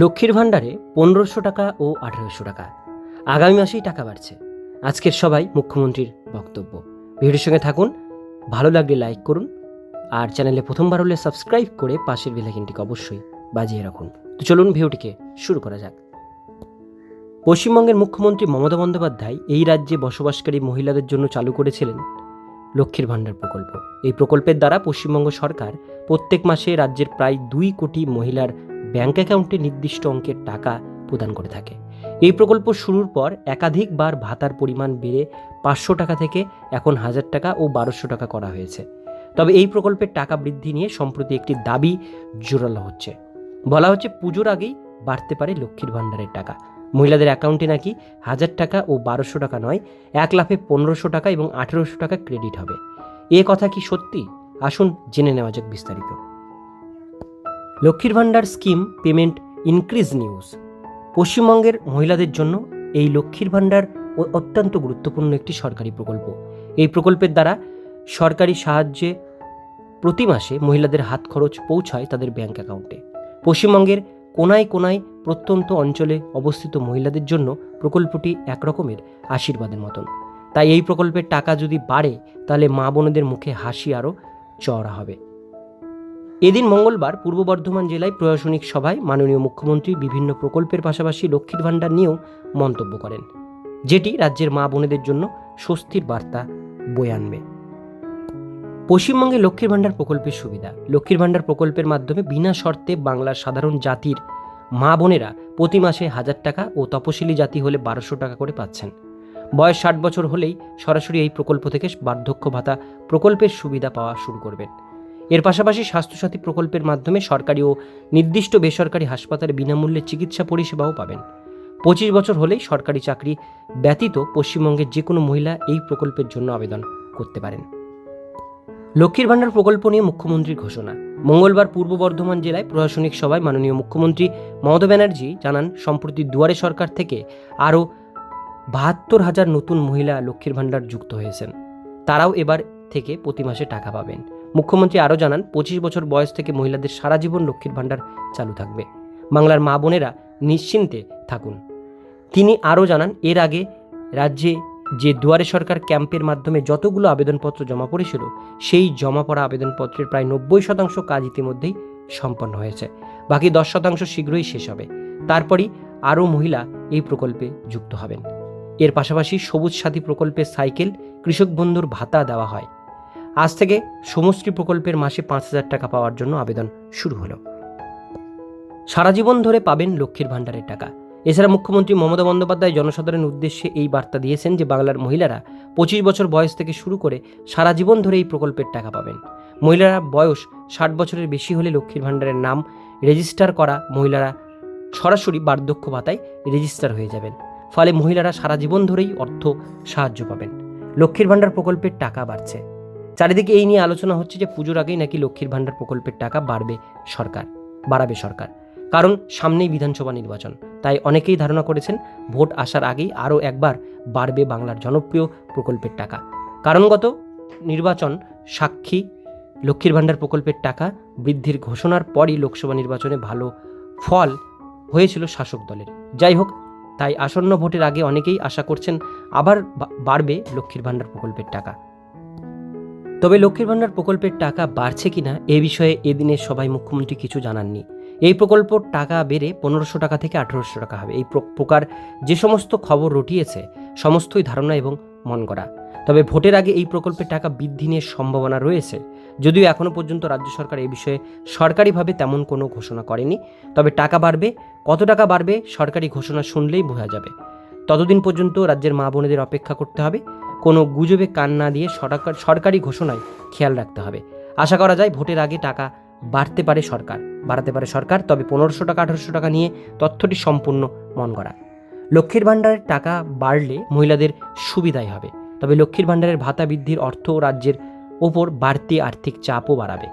লক্ষ্মীর ভাণ্ডারে পনেরোশো টাকা ও আঠেরোশো টাকা। আগামী মাসেই টাকা বাড়ছে। আজকের সবাই মুখ্যমন্ত্রীর বক্তব্য। ভিডিওর সঙ্গে থাকুন, ভালো লাগলে লাইক করুন, আর চ্যানেলে প্রথমবার হলে সাবস্ক্রাইব করে পাশের বেলাইকিনটিকে অবশ্যই বাজিয়ে রাখুন। তো চলুন ভিডিওটিকে শুরু করা যাক। পশ্চিমবঙ্গের মুখ্যমন্ত্রী মমতা বন্দ্যোপাধ্যায় এই রাজ্যে বসবাসকারী মহিলাদের জন্য চালু করেছিলেন লক্ষ্মীর ভাণ্ডার প্রকল্প। এই প্রকল্পের দ্বারা পশ্চিমবঙ্গ সরকার প্রত্যেক মাসে রাজ্যের প্রায় দুই কোটি মহিলার ব্যাংক অ্যাকাউন্টে নির্দিষ্ট অঙ্কের টাকা প্রদান করে থাকে। এই প্রকল্প শুরুর পর একাধিকবার ভাতার পরিমাণ বেড়ে পাঁচশো টাকা থেকে এখন হাজার টাকা ও বারোশো টাকা করা হয়েছে। তবে এই প্রকল্পের টাকা বৃদ্ধি নিয়ে সম্প্রতি একটি দাবি জোরালো হচ্ছে। বলা হচ্ছে পুজোর আগেই বাড়তে পারে লক্ষ্মীর ভাণ্ডারের টাকা। মহিলাদের অ্যাকাউন্টে নাকি হাজার টাকা ও বারোশো টাকা নয়, এক লাফে পনেরোশো টাকা এবং আঠেরোশো টাকা ক্রেডিট হবে। এ কথা কি সত্যি? আসুন জেনে নেওয়া যাক বিস্তারিত। লক্ষ্মীর ভাণ্ডার স্কিম পেমেন্ট ইনক্রিজ নিউজ। পশ্চিমবঙ্গের মহিলাদের জন্য এই লক্ষ্মীর ভাণ্ডার অত্যন্ত গুরুত্বপূর্ণ একটি সরকারি প্রকল্প। এই প্রকল্পের দ্বারা সরকারি সাহায্যে প্রতি মাসে মহিলাদের হাত খরচ পৌঁছায় তাদের ব্যাংক অ্যাকাউন্টে। পশ্চিমবঙ্গের কোনায় কোনায় প্রত্যন্ত অঞ্চলে অবস্থিত মহিলাদের জন্য প্রকল্পটি একরকমের আশীর্বাদের মতন। তাই এই প্রকল্পের টাকা যদি বাড়ে, তাহলে মা বোনেদের মুখে হাসি আরও চওড়া হবে। এদিন মঙ্গলবার পূর্ব বর্ধমান জেলায় প্রশাসনিক সভায় মাননীয় মুখ্যমন্ত্রী বিভিন্ন প্রকল্পের পাশাপাশি লক্ষ্মীর ভাণ্ডার নিয়েও মন্তব্য করেন, যেটি রাজ্যের মা বোনেদের জন্য স্বস্তির বার্তা বয়ে আনবে। পশ্চিমবঙ্গে লক্ষ্মীর ভাণ্ডার প্রকল্পের সুবিধা। লক্ষ্মীর ভাণ্ডার প্রকল্পের মাধ্যমে বিনা শর্তে বাংলার সাধারণ জাতির মা বোনেরা প্রতি মাসে হাজার টাকা ও তপশিলি জাতি হলে বারোশো টাকা করে পাচ্ছেন। বয়স ষাট বছর হলেই সরাসরি এই প্রকল্প থেকে বার্ধক্য ভাতা প্রকল্পের সুবিধা পাওয়া শুরু করবেন। এর পাশাপাশি স্বাস্থ্যসাথী প্রকল্পের মাধ্যমে সরকারি ও নির্দিষ্ট বেসরকারি হাসপাতালে বিনামূল্যে চিকিৎসা পরিষেবাও পাবেন। পঁচিশ বছর হলেই সরকারি চাকরি ব্যতীত পশ্চিমবঙ্গের যে কোনো মহিলা এই প্রকল্পের জন্য আবেদন করতে পারেন। লক্ষ্মীর ভাণ্ডার প্রকল্প নিয়ে মুখ্যমন্ত্রীর ঘোষণা। মঙ্গলবার পূর্ব বর্ধমান জেলায় প্রশাসনিক সভায় মাননীয় মুখ্যমন্ত্রী মমতা ব্যানার্জি জানান, সম্প্রতি দুয়ারে সরকার থেকে আরও বাহাত্তর হাজার নতুন মহিলা লক্ষ্মীর ভাণ্ডার যুক্ত হয়েছেন। তারাও এবার থেকে প্রতি মাসে টাকা পাবেন। মুখ্যমন্ত্রী আরও জানান, পঁচিশ বছর বয়স থেকে মহিলাদের সারা জীবন লক্ষ্মীর ভাণ্ডার চালু থাকবে। বাংলার মা বোনেরা নিশ্চিন্তে থাকুন। তিনি আরও জানান, এর আগে রাজ্যে যে দুয়ারে সরকার ক্যাম্পের মাধ্যমে যতগুলো আবেদনপত্র জমা পড়েছিল, সেই জমা পড়া আবেদনপত্রের প্রায় নব্বই শতাংশ কাজ ইতিমধ্যেই সম্পন্ন হয়েছে। বাকি দশ শতাংশ শীঘ্রই শেষ হবে। তারপরই আরও মহিলা এই প্রকল্পে যুক্ত হবেন। এর পাশাপাশি সবুজ সাথী প্রকল্পে সাইকেল কৃষক বন্ধুর ভাতা দেওয়া হয়। আজ থেকে সমষ্টি প্রকল্পের মাসে পাঁচ হাজার টাকা পাওয়ার জন্য আবেদন শুরু হলো। সারা জীবন ধরে পাবেন লক্ষ্মীর ভাণ্ডারের টাকা। এছাড়া মুখ্যমন্ত্রী মমতা বন্দ্যোপাধ্যায় জনসাধারণের উদ্দেশ্যে এই বার্তা দিয়েছেন যে বাংলার মহিলারা পঁচিশ বছর বয়স থেকে শুরু করে সারা জীবন ধরে এই প্রকল্পের টাকা পাবেন। মহিলারা বয়স ষাট বছরের বেশি হলে লক্ষ্মীর ভাণ্ডারের নাম রেজিস্টার করা মহিলারা সরাসরি বার্ধক্য ভাতায় রেজিস্টার হয়ে যাবেন। ফলে মহিলারা সারা জীবন ধরেই অর্থ সাহায্য পাবেন। লক্ষ্মীর ভাণ্ডার প্রকল্পের টাকা বাড়ছে। চারিদিকে এই নিয়ে আলোচনা হচ্ছে যে পুজোর আগেই নাকি লক্ষ্মীর ভাণ্ডার প্রকল্পের টাকা বাড়বে সরকার, বাড়াবে সরকার। কারণ সামনেই বিধানসভা নির্বাচন, তাই অনেকেই ধারণা করেছেন ভোট আসার আগেই আরও একবার বাড়বে বাংলার জনপ্রিয় প্রকল্পের টাকা। কারণগত নির্বাচন সাক্ষী লক্ষ্মীর ভাণ্ডার প্রকল্পের টাকা বৃদ্ধির ঘোষণার পরই লোকসভা নির্বাচনে ভালো ফল হয়েছিল শাসক দলের। যাই হোক, তাই আসন্ন ভোটের আগে অনেকেই আশা করছেন আবার বাড়বে লক্ষ্মীর ভাণ্ডার প্রকল্পের টাকা। তবে লক্ষ্মীর ভাণ্ডার প্রকল্পের টাকা বাড়ছে কিনা এ বিষয়ে এদিনের সবাই মুখ্যমন্ত্রী কিছু জানাননি। এই প্রকল্প টাকা বেড়ে পনেরোশো টাকা থেকে আঠেরোশো টাকা হবে। এই প্রকার যে সমস্ত খবর রটিয়েছে, সমস্তই ধারণা এবং মন করা তবে ভোটের আগে এই প্রকল্পের টাকা বৃদ্ধি নিয়ে সম্ভাবনা রয়েছে। যদিও এখনও পর্যন্ত রাজ্য সরকার এ বিষয়ে সরকারিভাবে তেমন কোনো ঘোষণা করেনি। তবে টাকা বাড়বে, কত টাকা বাড়বে, সরকারি ঘোষণা শুনলেই বোঝা যাবে। ততদিন পর্যন্ত রাজ্যের মা বোনেদের অপেক্ষা করতে হবে। কোনো গুজবে কান না দিয়ে সরকার সরকারি ঘোষণায় খেয়াল রাখতে হবে। আশা করা যায় ভোটের আগে টাকা বাড়তে পারে সরকার। বাড়াতে পারে সরকার, তবে পনেরোশো টাকা, আঠারোশো টাকা নিয়ে তথ্যটি সম্পূর্ণ মন করা লক্ষ্মীর ভাণ্ডারের টাকা বাড়লে মহিলাদের সুবিধাই হবে। তবে লক্ষ্মীর ভাণ্ডারের ভাতা বৃদ্ধির অর্থ রাজ্যের ওপর বাড়তি আর্থিক চাপও বাড়াবে।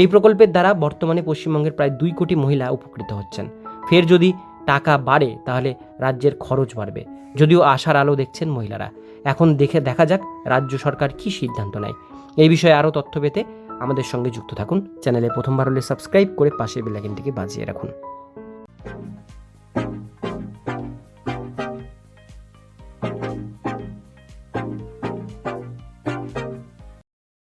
এই প্রকল্পের দ্বারা বর্তমানে পশ্চিমবঙ্গের প্রায় দুই কোটি মহিলা উপকৃত হচ্ছেন। ফের যদি টাকা বাড়ে, তাহলে রাজ্যের খরচ বাড়বে। যদিও আশার আলো দেখছেন মহিলারা। এখন দেখে দেখা যাক রাজ্য সরকার কি সিদ্ধান্ত নেয়। এই বিষয়ে আরও তথ্য পেতে আমাদের সঙ্গে যুক্ত থাকুন। চ্যানেলে প্রথমবার হলে সাবস্ক্রাইব করে পাশের বেলাইকনটিকে বাজিয়ে রাখুন।